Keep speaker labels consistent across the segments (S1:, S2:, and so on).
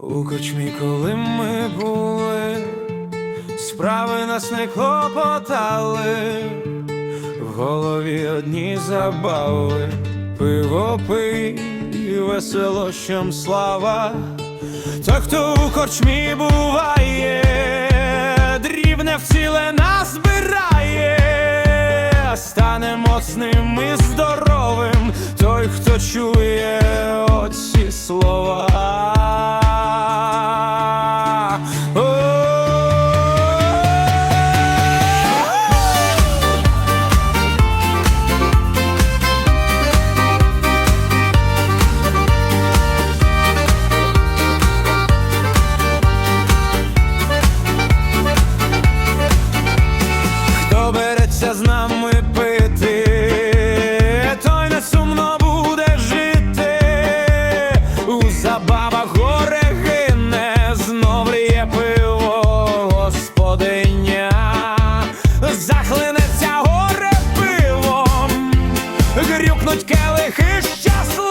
S1: У кочмі, коли ми були, справи нас не клопотали, в голові одні забави, пиво пий, весело, щом слава. Той, хто у корчмі буває, дрібне в ціле назбирає, стане моцним і здоровим, той, хто чує грюкнуть келихи щасливо.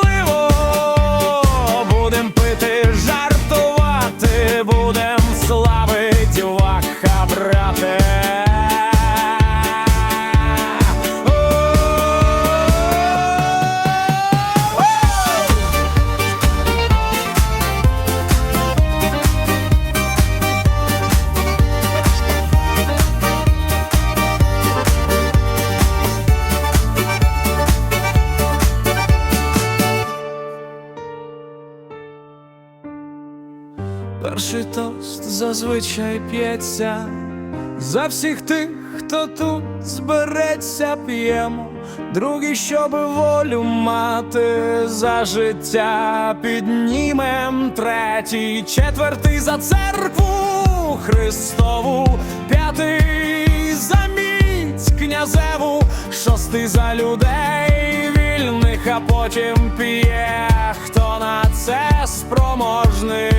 S1: Перший тост зазвичай п'ється за всіх тих, хто тут збереться, п'ємо. Другий, щоб волю мати за життя піднімем. Третій, четвертий за церкву Христову, п'ятий за міць князеву, шостий за людей вільних, а потім п'є, хто на це спроможний.